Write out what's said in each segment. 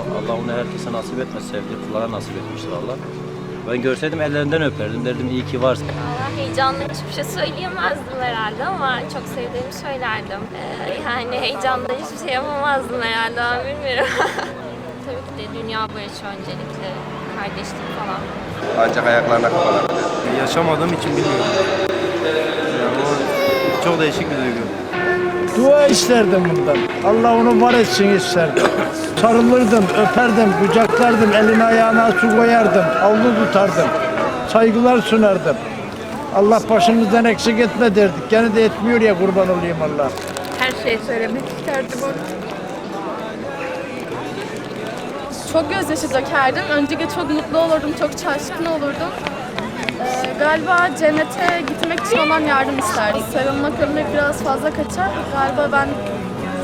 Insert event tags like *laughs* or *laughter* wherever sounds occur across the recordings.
Allah onu herkese nasip etmez. Sevdiği kullara nasip etmiştir Allah. Ben görseydim ellerinden öperdim. Derdim iyi ki varsın. Valla heyecanlı hiçbir şey söyleyemezdim herhalde ama çok sevdiğimi söylerdim. Ee, yani heyecanla hiçbir şey yapamazdım herhalde ama bilmiyorum. *laughs* Tabii ki de dünya barışı öncelikle, kardeşlik falan. Ancak ayaklarına kapanabilir. Yaşamadığım için bilmiyorum. Yani o çok değişik bir duygu. Dua isterdim bundan. Allah onu var etsin isterdim. Sarılırdım, öperdim, kucaklardım, eline ayağına su koyardım, avlu tutardım. Saygılar sunardım. Allah başımızdan eksik etme derdik. Gene de etmiyor ya kurban olayım Allah. her şeyi söylemek isterdim ona. Çok gözyaşı dökerdim. Öncelikle çok mutlu olurdum, çok şaşkın olurdum. Galiba cennete gitmek için ondan yardım isterdim. Sarılmak, ölmek biraz fazla kaçar. Galiba ben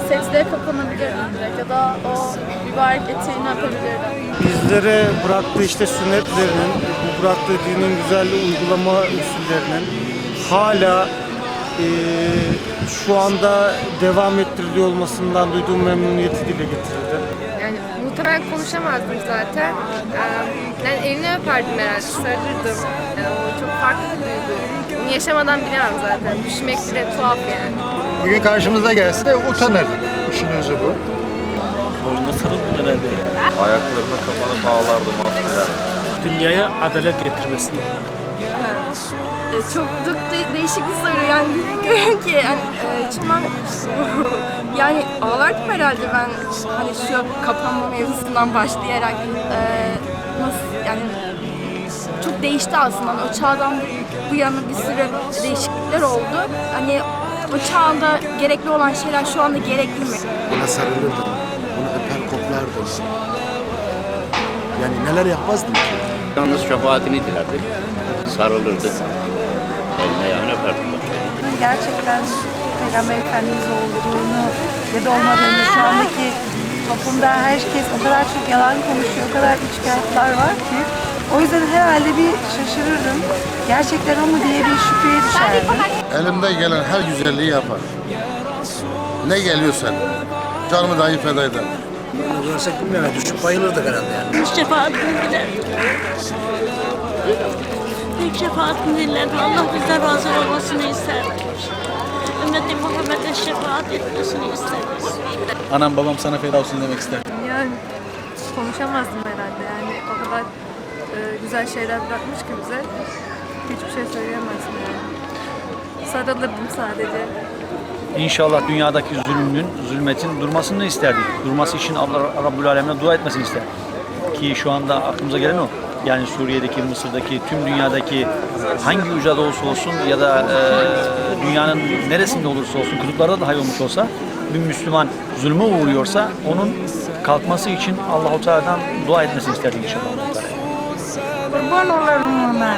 secdeye kapanabilirdim direkt ya da o mübarek eteğini öpebilirdim. Bizlere bıraktığı işte sünnetlerinin, bu bıraktığı dinin güzel uygulama usullerinin hala eee, şu anda devam ettiriliyor olmasından duyduğum memnuniyeti dile getirirdi. Muhtemelen konuşamazdım zaten. Ee, Yani elini öperdim herhalde, sarılırdım. Yani o çok farklı bir duygu. Yaşamadan bilemem zaten. Düşmek bile tuhaf yani. Bugün karşımıza gelse de utanır. İşin özü bu. Boynuna sarılıp herhalde. Ayaklarına kapanıp ağlardım aslında. Dünyaya adalet getirmesini. E, çok değişik bir soru yani *laughs* bilmiyorum ki yani e, içimden yani ağlardım herhalde ben hani şu kapanma mevzusundan başlayarak e, nasıl yani çok değişti aslında Hani o çağdan bu yana bir sürü değişiklikler oldu hani o çağda gerekli olan şeyler şu anda gerekli mi? Ona sarılırdım. Onu öper koklardım. Yani neler yapmazdım ki? Yalnız şefaatini dilerdik. Sarılırdık. Eline ayağını öperdik. gerçekten Peygamber Efendimiz olduğunu ya da olmadığını şu andaki toplumda herkes o kadar çok yalan konuşuyor, o kadar içkiyatlar var ki o yüzden herhalde bir şaşırırım. Gerçekten o mu diye bir şüpheye düşerdim. Elimde gelen her güzelliği yapar. Ne geliyorsa canımı dahi feda ederim. Görsek bilmem düşüp bayılırdık herhalde yani. Şefaatini dilerdim. Tek şefaatini dilerdim. Allah bizden razı olmasını isterdim. Ümmeti Muhammed'e şefaat etmesini isteriz. Anam babam sana feda olsun demek ister. Yani konuşamazdım herhalde yani o kadar e, güzel şeyler bırakmış ki bize hiçbir şey söyleyemezdim yani. Sarılırdım sadece. İnşallah dünyadaki zulmün, zulmetin durmasını isterdik. Durması için Allah Rabbül Alem'e dua etmesini ister. Ki şu anda aklımıza gelen o. Yani Suriye'deki, Mısır'daki, tüm dünyadaki hangi ücrada olsa olsun ya da e, dünyanın neresinde olursa olsun, kutuplarda dahi olmuş olsa bir Müslüman zulme uğruyorsa onun kalkması için Allahu Teala'dan dua etmesini isterdik inşallah. Kurban olurum ona.